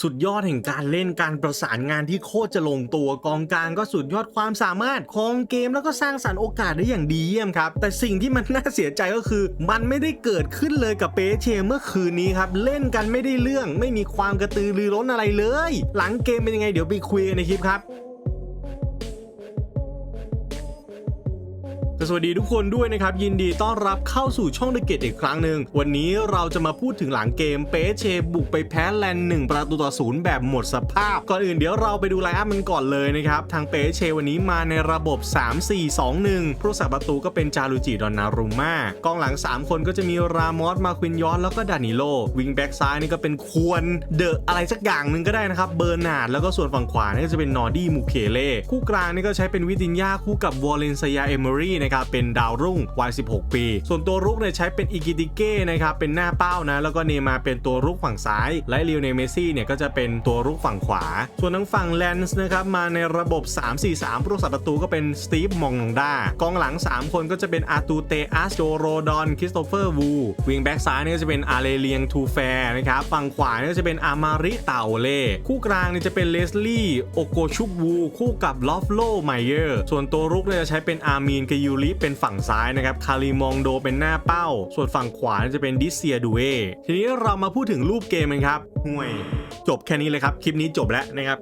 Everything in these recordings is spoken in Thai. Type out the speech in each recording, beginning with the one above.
สุดยอดแห่งการเล่นการประสานงานที่โคตรจะลงตัวกองกลางก็สุดยอดความสามารถของเกมแล้วก็สร้างสรรค์โอกาสได้อย่างดีเยี่ยมครับ แต่สิ่งที่มันน่าเสียใจก็คือ มันไม่ได้เกิดขึ้นเลยกับเปเชเมื่อคืนนี้ครับ เล่นกันไม่ได้เรื่องไม่มีความกระตือรือร้นอะไรเลย หลังเกมเป็นยังไงเดี๋ยวไปคุยกันในคลิปครับ สวัสดีทุกคนด้วยนะครับ ยินดีต้อนรับเข้าสู่ช่องเดอะเกตอีกครั้งหนึ่งวันนี้เราจะมาพูดถึงหลังเกมเปเชบุกไปแพ้แลนด์หนึ่งประตูต่อศูนย์แบบหมดสภาพ ก่อนอื่นเดี๋ยวเราไปดูไลน์อัพมันก่อนเลยนะครับ ทางเปเชวันนี้มาในระบบ 3-4-2-1ผู้สักประตูก็เป็นจารุจิดอนนารุม่ากองหลัง 3 คนก็จะมีรามอสมาควินยอนแล้วก็ดานิโลวิงแบ็กซ้ายนี่ก็เป็นควรเดอะอะไรสักอย่างหนึ่งก็ได้นะครับเบอร์นาร์ดแล้วก็ส่วนฝั่งขวานี่ก็จะเป็นนอร์ดี้มูเคเล่คู่กลางนี่ก็ใช้เป็นวิตินยาคู่กับวอลเลนซียเอเมอรี่นะครับเป็นดาวรุ่งวัย 16 ปี ส่วนตัวรุกเนี่ยใช้เป็นอิกิติเก้นะครับเป็นหน้าเป้านะแล้วก็เนยมาเป็นตัวรุกฝั่งซ้าย และลิโอเนเมซี่เนี่ยก็จะเป็นตัวรุกฝั่งขวา ส่วนทางฝั่งแลนส์นะครับมาในระบบ 3-4-3ผู้รักษาประตูก็เป็นสตีฟมองนงดากองหลัง 3 คนก็จะเป็นอาตูเตอัสโจโรดอนคริสโตเฟอร์วูวิงแบ็กซ้ายเนี่ยก็จะเป็นอาเลเลียงทูแฟร์นะครับฝั่งขวาเนี่ยก็จะเป็นอามาริเตาเล่คู่กลางเนี่ยจะเป็นเลสลี่โอโกชุกวูคู่กับลอฟโลไมเยอร์ส่วนตัวรุกเนี่ยจะใช้เป็นอามีนกยูริเป็นฝั่งซ้ายนะครับคาริมองโดเป็นหน้าเป้า ส่วนฝั่งขวาจะเป็นดิเซียดูเอทีนี้เรามาพูดถึงรูปเกมกันครับ ห่วย จบแค่นี้เลยครับ คลิปนี้จบแล้วนะครับ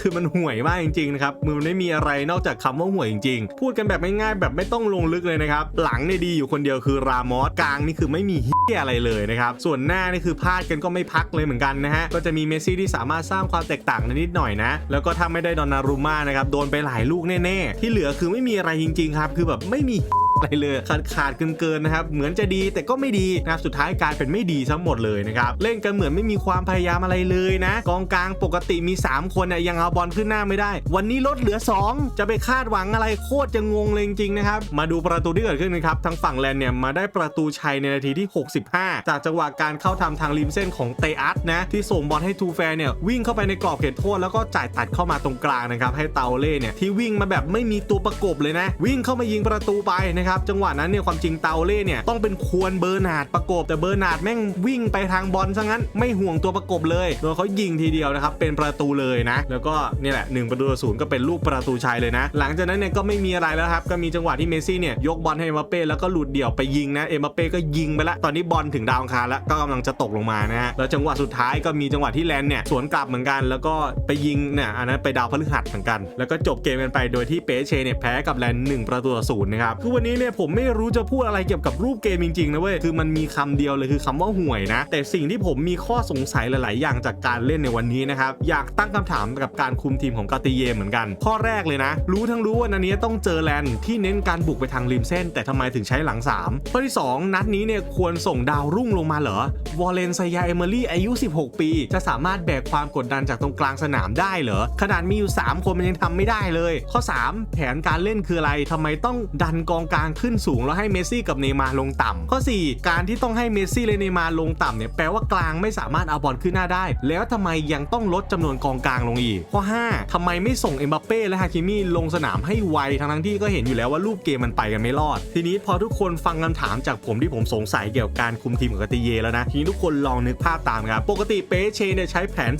คือมันห่วยมากจริงๆนะครับมันไม่มีอะไรนอกจากคำว่าห่วยจริงๆ พูดกันแบบง่ายๆแบบไม่ต้องลงลึกเลยนะครับ หลังเนี่ยดีอยู่คนเดียวคือรามอสกลางนี่คือไม่มีเฮียอะไรเลยนะครับ ส่วนหน้านี่คือพลาดกันก็ไม่พักเลยเหมือนกันนะฮะ ก็จะมีเมสซี่ที่สามารถสร้างความแตกต่างนิดหน่อยนะ แล้วก็ถ้าไม่ได้ดอนนารุม่านะครับโดนไปหลายลูกแน่ๆ ที่เหลือคือไม่มีอะไรจริง ๆ ครับ คือแบบไม่มี อะไรเลยขาดขาดเกินเกินๆนะครับเหมือนจะดีแต่ก็ไม่ดีนะครับสุดท้ายกลายเป็นไม่ดีทั้งหมดเลยนะครับเล่นกันเหมือนไม่มีความพยายามอะไรเลยนะ กองกลางปกติมี 3 คนเนี่ยยังเอาบอลขึ้นหน้าไม่ได้ วันนี้ลดเหลือ 2 จะไปคาดหวังอะไรโคตรจะงงเลยจริงๆนะครับมาดูประตูที่เกิดขึ้นนะครับทางฝั่งแลนด์เนี่ยมาได้ประตูชัยในนาทีที่ 65 จากจังหวะการเข้าทำทางริมเส้นของเตอัสนะที่ส่งบอลให้ทูแฟร์เนี่ยวิ่งเข้าไปในกรอบเขตโทษแล้วก็จ่ายตัดเข้ามาตรงกลางนะครับให้เตาเล่เนี่ยที่วิ่งมาแบบไม่มีตัวประกบเลยนะ วิ่งเข้ามายิงประตูไปนะครับจังหวะนั้นเนี่ยความจริงเตาเล่เนี่ยต้องเป็นควรเบอร์นาดประกบแต่เบอร์นาดแม่งวิ่งไปทางบอลซะงั้นไม่ห่วงตัวประกบเลยโดนเขายิงทีเดียวนะครับเป็นประตูเลยนะ แล้วก็นี่แหละหนึ่งประตูศูนย์ก็เป็นลูกประตูชัยเลยนะ หลังจากนั้นเนี่ยก็ไม่มีอะไรแล้วครับก็มีจังหวะที่เมซี่เนี่ยยกบอลให้เอ็มบัปเป้แล้วก็หลุดเดี่ยวไปยิงนะเอ็มบัปเป้ก็ยิงไปละตอนนี้บอลถึงดาวองคารแล้วก็กำลังจะตกลงมานะฮะแล้วจังหวะสุดท้ายก็มีจังหวะที่แลนเนี่ยสวนกลับเหมือนกัน แล้วก็ไปยิงเนี่ยอันนั้นไปดาวพฤหัสเหมือนกัน แล้วก็จบเกมกันไปโดยที่เปเชเนี่ยแพ้กับแลนหนึ่งประตูศูนย์นะครับคือวันนี้เนี่ยผมไม่รู้จะพูดอะไรเกี่ยวกับรูปเกมจริงๆนะเว้ยคือมันมีคำเดียวเลยคือคำว่าห่วยนะ แต่สิ่งที่ผมมีข้อสงสัยหลาย ๆ อย่างจากการเล่นในวันนี้นะครับอยากตั้งคำถามกับการคุมทีมของกาติเยเหมือนกัน ข้อแรกเลยนะ รู้ทั้งรู้ว่านัดนี้ต้องเจอแลนด์ที่เน้นการบุกไปทางริมเส้น แต่ทำไมถึงใช้หลัง 3 ข้อที่ 2 นัดนี้เนี่ยควรส่งดาวรุ่งลงมาเหรอวอลเลนไซยาเอเมอรี่อายุ 16 ปี จะสามารถแบกความกดดันจากตรงกลางสนามได้เหรอขนาดมีอยู่ 3 คนมันยังทำไม่ได้เลย ข้อ 3 แผนการเล่นคืออะไรทำไมต้องดันกองกลางขึ้นสูงแล้วให้เมสซี่กับเนย์มาร์ลงต่ำข้อ 4 การที่ต้องให้เมสซี่และเนย์มาร์ลงต่ำเนี่ยแปลว่ากลางไม่สามารถเอาบอลขึ้นหน้าได้ แล้วทำไมยังต้องลดจำนวนกองกลางลงอีก ข้อ 5ทำไมไม่ส่งเอ็มบัปเป้และฮาคิมิลงสนามให้ไวทั้งทั้งที่ก็เห็นอยู่แล้วว่ารูปเกมมันไปกันไม่รอด ทีนี้พอทุกคนฟังคำถามจากผมที่ผมสงสัยเกี่ยวกับการคุมทีมของกติเยแล้วนะทีนี้ทุกคนลองนึกภาพตามครับปกติเปเชเนี่ยใช้แผน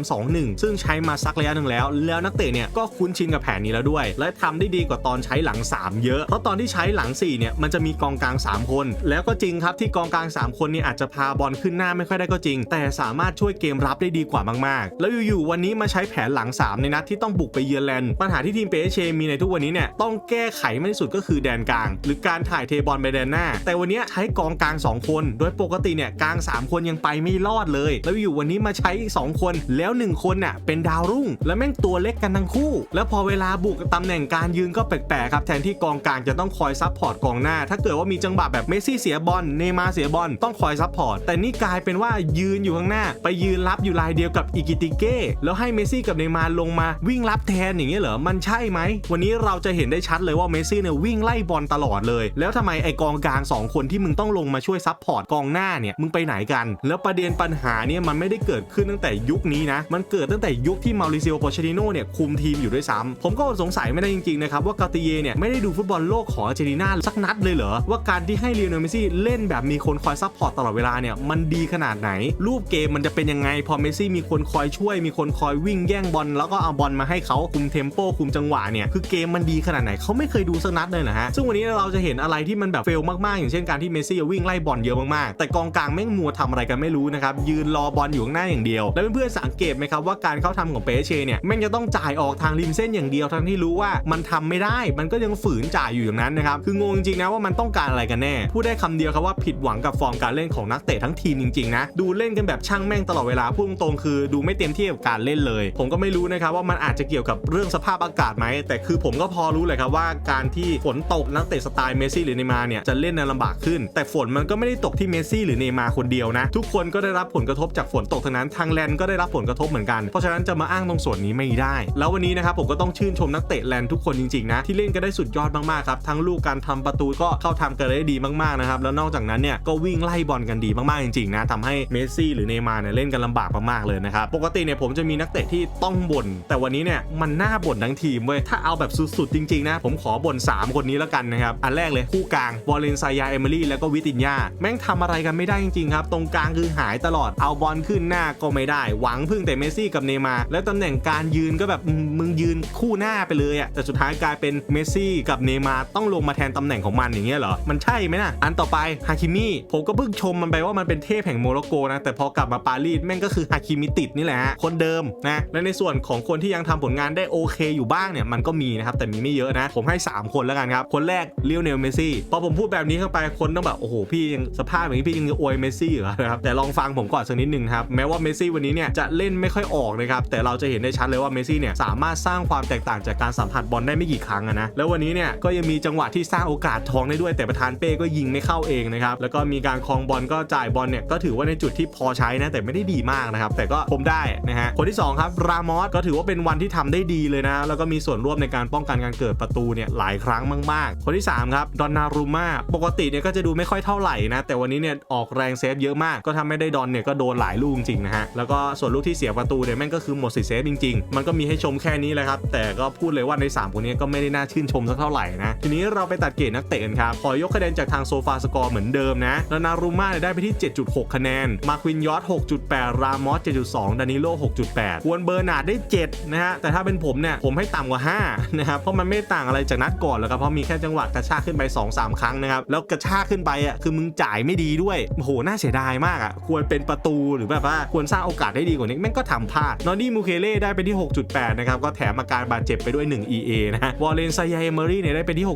4-3-2-1 ซึ่งใช้มาสักระยะหนึ่งแล้ว แล้วนักเตะเนี่ยก็คุ้นชินกับแผนนี้แล้วด้วย และทำได้ดีกว่าตอนใช้หลัง 3 เยอะเพราะตอนที่ใช้หลัง4เนี่ยมันจะมีกองกลาง 3 คน แล้วก็จริงครับที่กองกลาง 3 คนเนี่ยอาจจะพาบอลขึ้นหน้าไม่ค่อยได้ก็จริง แต่สามารถช่วยเกมรับได้ดีกว่ามากๆ แล้วอยู่ๆวันนี้มาใช้แผนหลัง 3 ในนัดที่ต้องบุกไปเยือนแลนด์ปัญหาที่ทีมเปเชมีในทุกวันนี้เนี่ยต้องแก้ไขมากที่สุดก็คือแดนกลาง หรือการถ่ายเทบอลไปแดนหน้า แต่วันนี้ใช้กองกลาง 2 คน โดยปกติเนี่ยกลาง 3 คนยังไปไม่รอดเลย แล้วอยู่วันนี้มาใช้อีก 2 คน แล้ว 1 คนน่ะเป็นดาวรุ่ง แล้วแม่งตัวเล็กกันทั้งคู่ แล้วพอเวลาบุกตำแหน่งการยืนก็แปลกๆครับแทนที่กองกลางจะต้องคอยอยซับพอร์ตกองหน้า ถ้าเกิดว่ามีจังหวะแบบเมสซี่เสียบอลเนย์มาร์เสียบอลต้องคอยซับพอร์ตแต่นี่กลายเป็นว่ายืนอยู่ข้างหน้า ไปยืนรับอยู่ลายเดียวกับอิกิติเก้แล้วให้เมสซี่กับเนย์มาร์ลงมาวิ่งรับแทนอย่างเงี้เหรอมันใช่ไหมวันนี้เราจะเห็นได้ชัดเลยว่าเมสซี่เนี่ยวิ่งไล่บอลตลอดเลย แล้วทำไมไอกองกลางสองคนที่มึงต้องลงมาช่วยซับพอร์ตกองหน้าเนี่ยมึงไปไหนกัน แล้วประเด็นปัญหาเนี่ยมันไม่ได้เกิดขึ้นตั้งแต่ยุคนี้นะมันเกิดตั้งแต่ยุคที่มาริเซียโปเชติโนเนี่ยคุมทีมอยู่ด้วยซ้ำผมก็สงสัยไม่ได้จริงๆนะครับว่ากาติเยเนี่ยไม่ได้ดูฟุตบอลโลกของอาร์เจจนีนาสักนัดเลยเหรอ ว่าการที่ให้เลียนเมซี่เล่นแบบมีคนคอยซัพพอร์ตตลอดเวลาเนี่ยมันดีขนาดไหน รูปเกมมันจะเป็นยังไง พอเมซี่มีคนคอยช่วย มีคนคอยวิ่งแย่งบอลแล้วก็เอาบอลมาให้เขาคุมเทมโปคุมจังหวะเนี่ยคือเกมมันดีขนาดไหนเขาไม่เคยดูสักนัดเลยนะฮะซึ่งวันนี้เราจะเห็นอะไรที่มันแบบเฟลมากๆ อย่างเช่นการที่เมซี่วิ่งไล่บอลเยอะมากๆ แต่กองกลางแม่งมัวทำอะไรกันไม่รู้นะครับยืนรอบอลอยู่ข้างหน้าอย่างเดียว แล้วเพื่อนๆสังเกตไหมครับว่าการเข้าทำของเปเชเนี่ยแม่งจะต้องจ่ายออกทางริมเส้นอย่างเดียวทั้งที่รู้ว่ามันทำไม่ได้ มันก็ยังฝืนจ่ายอยู่อย่างนั้นนะครับคืองงจริงๆนะว่ามันต้องการอะไรกันแน่ พูดได้คำเดียวครับว่าผิดหวังกับฟอร์มการเล่นของนักเตะทั้งทีมจริงๆนะ ดูเล่นกันแบบช่างแม่งตลอดเวลาพูดตรงๆคือดูไม่เต็มที่กับการเล่นเลย ผมก็ไม่รู้นะครับว่ามันอาจจะเกี่ยวกับเรื่องสภาพอากาศไหม แต่คือผมก็พอรู้เลยครับว่าการที่ฝนตกนักเตะสไตล์เมสซี่หรือเนย์มาร์เนี่ยจะเล่นในลำบากขึ้น แต่ฝนมันก็ไม่ได้ตกที่เมสซี่หรือเนย์มาร์คนเดียวนะ ทุกคนก็ได้รับผลกระทบจากฝนตกทั้งนั้นทางแลนด์ก็ได้รับผลกระทบเหมือนกัน เพราะฉะนั้นจะมาอ้างตรงส่วนนี้ไม่ได้ แล้ววันนี้นะครับผมก็ต้องชื่นชมนักเตะแลนด์ทุกคนจริงๆนะที่เล่นกันได้สุดยอดมากๆครับทั้งลูกการทำประตูก็เข้าทำกันได้ดีมากๆนะครับแล้วนอกจากนั้นเนี่ยก็วิ่งไล่บอลกันดีมากๆจริงๆนะทำให้เมสซี่หรือเนย์มาร์เนี่ยเล่นกันลำบากมากๆเลยนะครับปกติเนี่ยผมจะมีนักเตะที่ต้องบ่นแต่วันนี้เนี่ยมันน่าบ่นทั้งทีมเว้ยถ้าเอาแบบสุดๆจริงๆนะผมขอบ่น3 คนนี้แล้วกันนะครับอันแรกเลยคู่กลางวอลเลนซายาเอมิลี่แล้วก็วิตินยาแม่งทำอะไรกันไม่ได้จริงๆครับตรงกลางคือหายตลอดเอาบอลขึ้นหน้าก็ไม่ได้ หวังพึ่งแต่เมสซี่กับเนย์มาร์แล้วตำแหน่งการยืนก็แบบมึงยืนคู่หน้าไปเลยอะแต่สุดท้ายกลายเป็นเมสซี่กับเนย์มาร์ต้องลงมาแทนตำแหน่งของมันอย่างเงี้ยเหรอ มันใช่ไหมนะอันต่อไปฮาคิมิผมก็เพิ่งชมมันไปว่ามันเป็นเทพแห่งโมร็อกโกนะ แต่พอกลับมาปารีสแม่งก็คือฮาคิมิติดนี่แหละคนเดิมนะ และในส่วนของคนที่ยังทำผลงานได้โอเคอยู่บ้างเนี่ยมันก็มีนะครับแต่มีไม่เยอะนะ ผมให้ 3 คนแล้วกันครับ คนแรกเลียวเนลเมซี่พอผมพูดแบบนี้เข้าไปคนต้องแบบโอ้โหพี่ยังสภาพอย่างนี้พี่ยังจะอวยเมซี่เหรอนะครับแต่ลองฟังผมก่อนสักนิดนึงครับแม้ว่าเมซี่วันนี้เนี่ยจะเล่นไม่ค่อยออกนะครับแต่เราจะเห็นได้ชัดเลยว่าเมซี่เนี่ยสามารถสร้างความแตกต่างจากการสัมผัสบอลได้ไม่กี่ครั้งนะแล้ววันนี้เนี่ยก็ยังมีจังหวะที่สร้างโอกาสทองได้ด้วยแต่ประธานเป้ก็ยิงไม่เข้าเองนะครับแล้วก็มีการคลองบอลก็จ่ายบอลเนี่ยก็ถือว่าในจุดที่พอใช้นะแต่ไม่ได้ดีมากนะครับแต่ก็ผมได้นะฮะคนที่สองครับรามอสก็ถือว่าเป็นวันที่ทำได้ดีเลยนะแล้วก็มีส่วนร่วมในการป้องกันการเกิดประตูเนี่ยหลายครั้งมาก ๆ คนที่ 3 ครับดอนนารูมาปกติเนี่ยก็จะดูไม่ค่อยเท่าไหร่นะแต่วันนี้เนี่ยออกแรงเซฟเยอะมาก ก็ทำให้ได้ดอนเนี่ยก็โดนหลายลูกจริงนะฮะแล้วก็ส่วนลูกที่เสียประตูเนี่ยแม่งก็คือหมดสิทธิ์เซฟจริง ๆ มันก็มีให้ชมแค่นี้แหละครับแต่ก็พูดเลยว่าใน 3 คนนี้ก็ไม่ได้น่าชื่นชมสักเท่าไหร่นะทีนี้เราไปตัดเกรดนักเตะกันครับ ขอยกคะแนนจากทางโซฟาสกอร์เหมือนเดิมนะดอนนารูมาเนี่ยได้ไปที่ 7.6 คะแนน มาควินยอส6.8 รามอส 7.2 ดานิโล 6.8 ควรเบอร์นาร์ดได้ 7 นะฮะ แต่ถ้าเป็นผมเนี่ย ผมให้ต่ำกว่า 5 นะครับ เพราะมันไม่ต่างอะไรจากนัดก่อนแล้วครับ เพราะมีแค่จังหวะกระชากขึ้นไป 2-3 ครั้งนะครับ แล้วกระชากขึ้นไปอะ คือมึงจ่ายไม่ดีด้วย โอ้โห น่าเสียดายมากอะ ควรเป็นประตูหรือแบบว่าควรสร้างโอกาสได้ดีกว่านี้ แม่งก็ทำพลาด นอร์ดี้มูเคเล่ได้ไปที่ 6.8 นะครับ ก็แถมอาการบาดเจ็บไปด้วย 1 EA นะฮะวอลเลนซายาเอเมอรี่เนี่ยได้ไปที่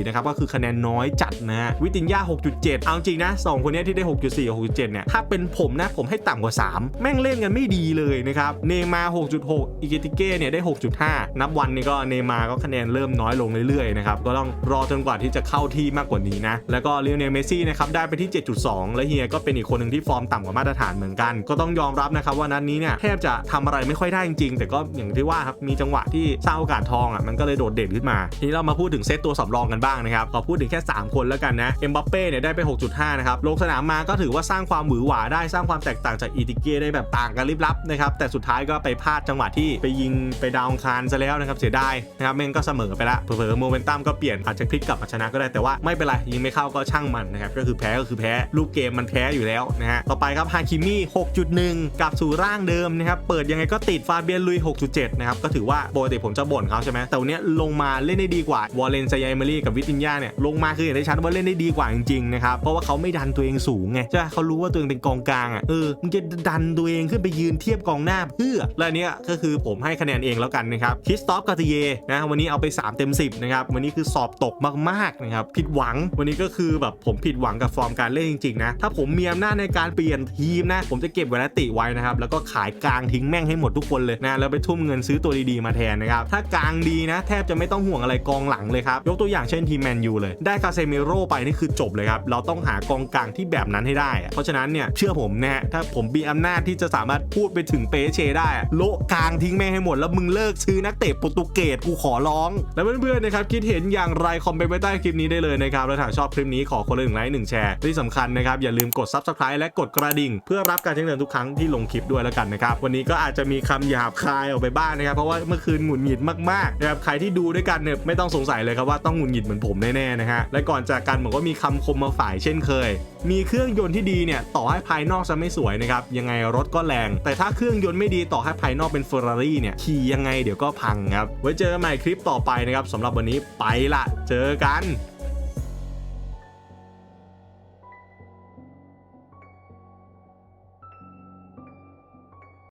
6.4นะครับ ก็คือคะแนนน้อยจัดนะฮะวิตินยา 6.7 เอาจริงนะสองคนนี้ที่ได้ 6.4 6.7 เนี่ย ถ้าเป็นผมนะ ผมให้ต่ำกว่า 3 แม่งเล่นกันไม่ดีเลยนะครับ เนมา 6.6 อิเกติเก้เนี่ยได้ 6.5 นับวันนี้ก็เนมาก็คะแนนเริ่มน้อยลงเรื่อยๆนะครับ ก็ต้องรอจนกว่าที่จะเข้าที่มากกว่านี้นะ แล้วก็เลโอเนลเมซี่นะครับได้ไปที่ 7.2 และเฮียก็เป็นอีกคนหนึ่งที่ฟอร์มต่ำกว่ามาตรฐานเหมือนกัน ก็ต้องยอมรับนะครับว่านัดนี้เนี่ยแทบจะทำอะไรไม่ค่อยได้จริงๆแต่ก็อย่างที่ว่าครับมีจังหวะที่สร้างโอกาสทองอะมันก็เลยโดดเด่นขึ้นมาทีนี้เรามาพูดถึงเซตตัวสำรองกันบ้างนะครับขอพูดถึงแค่ 3 คนแล้วกันนะเอ็มบัปเป้เนี่ยได้ไป 6.5 นะครับ ลงสนามมาก็ถือว่าสร้างความหวือหวาได้สร้างความแตกต่างจากอีติเก้ได้แบบต่างกันลิบลับนะครับแต่สุดท้ายก็ไปพลาดจังหวะที่ไปยิงไปดาวองคารซะแล้วนะครับเสียดายนะครับแม่งก็เสมอไปละเผลอๆโมเมนตัมก็เปลี่ยนอาจจะพลิกกลับมาชนะก็ได้แต่ว่าไม่เป็นไรยิงไม่เข้าก็ช่างมันนะครับก็คือแพ้ก็คือแพ้ลูกเกมมันแพ้อยู่แล้วนะฮะต่อไปครับฮาคิมิ6.1กลับสู่ร่างเดิมนะครับเปิดยังไงก็ติดฟาเบียนลุย 6.7 นะครับก็ถือว่าปกติผมจะบ่นเขาใช่ไหมแต่วันนี้ลงมาเล่นได้ดีกว่าวอลเลนซายาเมรี่กับวิตินยาเนี่ยลงมาคือเห็นได้ชัดว่าเล่นได้ดีกว่าจริงๆนะครับเพราะว่าเขาไม่ดันตัวเองสูงไงใช่ไหมเขารู้ว่าตัวเองเป็นกองกลางอะเออมึงจะดันตัวเองขึ้นไปยืนเทียบกองหน้าเพื่อและนเนี้ยก็คือผมให้คะแนนเองแล้วกันนะครับคริสตอฟกาติเยนะวันนี้เอาไป 3 เต็ม 10นะครับวันนี้คือสอบตกมากๆนะครับผิดหวังวันนี้ก็คือแบบผมผิดหวังกับฟอร์มการเล่นจริงๆนะถ้าผมมีอำนาจในการเปลี่ยนทีมนะผมจะเก็บไวรัติไว้นะครับแล้วก็ขายกลางทิ้งแม่งให้หมดทุกคนเลยนะแล้วไปทุ่มเงินซื้อตัวดีๆมาแทนนะครับถ้ากลางดีนะ แทบจะไม่ต้องห่วงอะไรกองหลังเลยครับยกตัวอย่างเช่นทีมแมนยูเลย ได้คาเซมิโร่ไปนี่คือจบเลยครับ เราต้องหากองกลางที่แบบนั้นให้ได้ เพราะฉะนั้นเนี่ยเชื่อผมนะฮะถ้าผมมีอำนาจที่จะสามารถพูดไปถึงเปเชได้ โละกลางทิ้งแม่ให้หมด แล้วมึงเลิกซื้อนักเตะโปรตุเกสกูขอร้อง แล้วเพื่อนๆนะครับคิดเห็นอย่างไรคอมเมนต์ไว้ใต้คลิปนี้ได้เลยนะครับแล้วถ้าชอบคลิปนี้ขอคนละหนึ่งไลค์หนึ่งแชร์ที่สำคัญนะครับอย่าลืมกด subscribe และกดกระดิ่ง เพื่อรับการแจ้งเตือนทุกครั้งที่ลงคลิปด้วยแล้วกันนะครับวันนี้ก็อาจจะมีคำหยาบคายออกไปบ้างนะครับเพราะว่าเมื่อคืนหงุดหงิดมากๆนะครับใครที่ดูด้วยกันเนี่ยไม่ต้องสงสัยเลยครับว่าต้องหงุดหงิดมือนผมแน่ๆนะฮะและก่อนจากกันผมก็มีคำคมมาฝ่ายเช่นเคย มีเครื่องยนต์ที่ดีเนี่ยต่อให้ภายนอกจะไม่สวยนะครับยังไงรถก็แรง แต่ถ้าเครื่องยนต์ไม่ดีต่อให้ภายนอกเป็นเฟอร์รารี่เนี่ยขี่ยังไงเดี๋ยวก็พังครับไว้เจอกันใหม่คลิปต่อไปนะครับสำหรับวันนี้ไปละเจอกัน